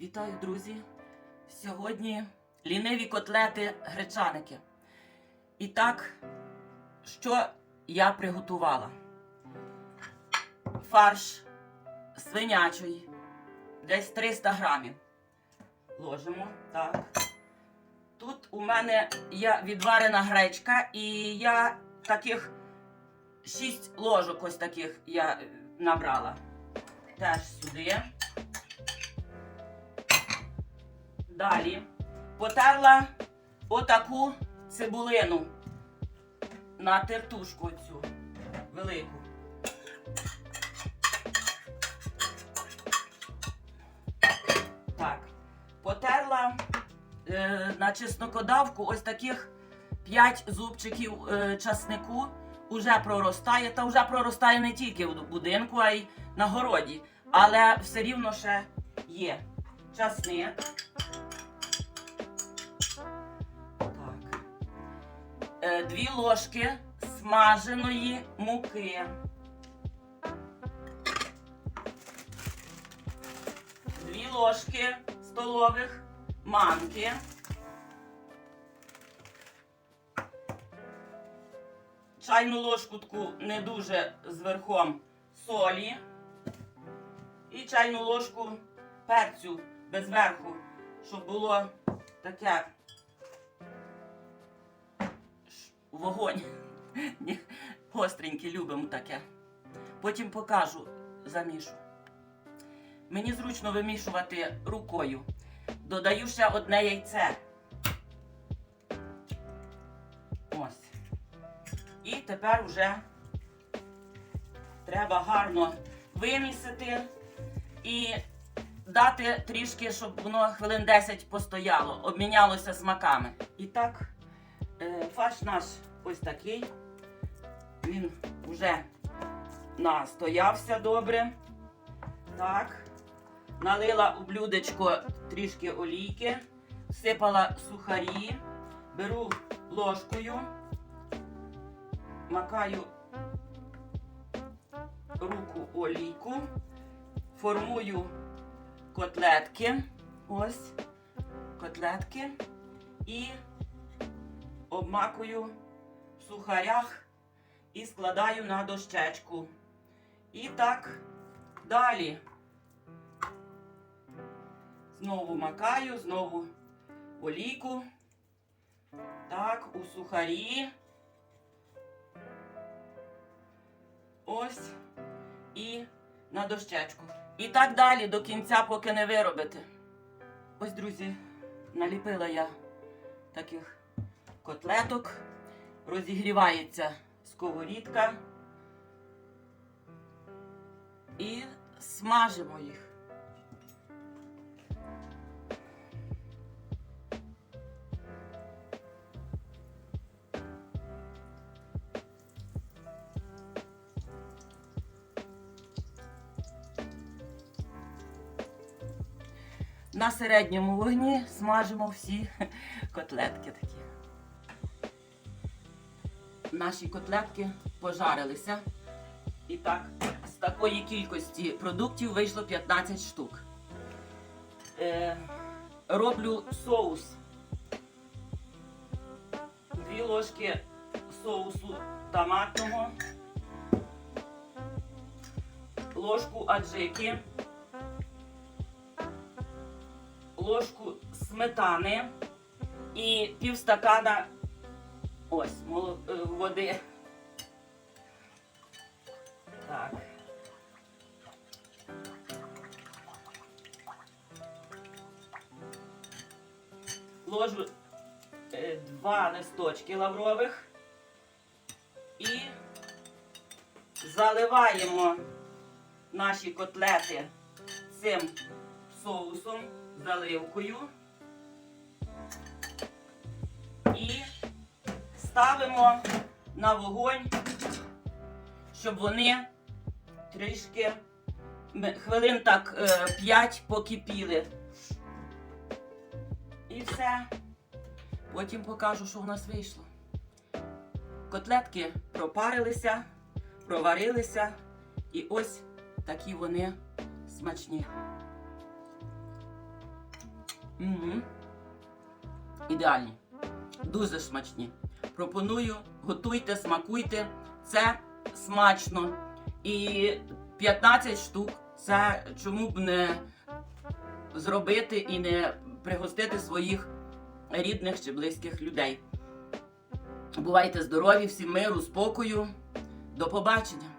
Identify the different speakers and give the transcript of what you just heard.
Speaker 1: Вітаю, друзі! Сьогодні ліниві котлети гречаники. І так, що я приготувала? Фарш свинячий, десь 300 грамів. Ложимо, так. Тут у мене є відварена гречка, і я таких 6 ложок ось таких я е, набрала. Теж сюди. Далі потерла отаку цибулину на тертушку цю велику. Так, потерла е, на чеснокодавку ось таких 5 зубчиків е, часнику. Уже проростає, та вже проростає не тільки в будинку, а й на городі. Але все рівно ще є часник. Е, дві ложки смаженої муки. Дві ложки столових манки. Чайну ложку таку не дуже зверхом солі. І чайну ложку перцю без верху, щоб було таке вогонь. Ні, Гостреньке, любимо таке. Потім покажу, замішу. Мені зручно вимішувати рукою. Додаю ще одне яйце. Ось. І тепер вже треба гарно вимісити і дати трішки, щоб воно хвилин 10 постояло, обмінялося смаками. І так, фарш наш ось такий. Він вже настоявся добре. Так. Налила у блюдечко трішки олійки, всипала сухарі, беру ложкою, макаю руку олійку, формую котлетки. Ось котлетки і обмакую в сухарях і складаю на дощечку. І так далі. Знову макаю, знову олійку. Так, у сухарі. Ось. І на дощечку. І так далі до кінця, поки не виробите. Ось, друзі, наліпила я таких котлеток. Розігрівається сковорідка. І смажимо їх. На середньому вогні смажимо всі котлетки такі. Наші котлетки пожарилися. І так, з такої кількості продуктів вийшло 15 штук. Е, роблю соус. Дві ложки соусу томатного, ложку аджики, ложку сметани і півстакана ось моло- е, води. Так. Ложу е, два листочки лаврових і заливаємо наші котлети цим соусом, заливкою ставимо на вогонь, щоб вони трішки хвилин так 5 покипіли. І все. Потім покажу, що в нас вийшло. Котлетки пропарилися, проварилися, і ось такі вони смачні. Угу. Ідеальні. Дуже смачні. Пропоную, готуйте, смакуйте. Це смачно. І 15 штук. Це чому б не зробити і не пригостити своїх рідних чи близьких людей. Бувайте здорові, всім миру, спокою. До побачення!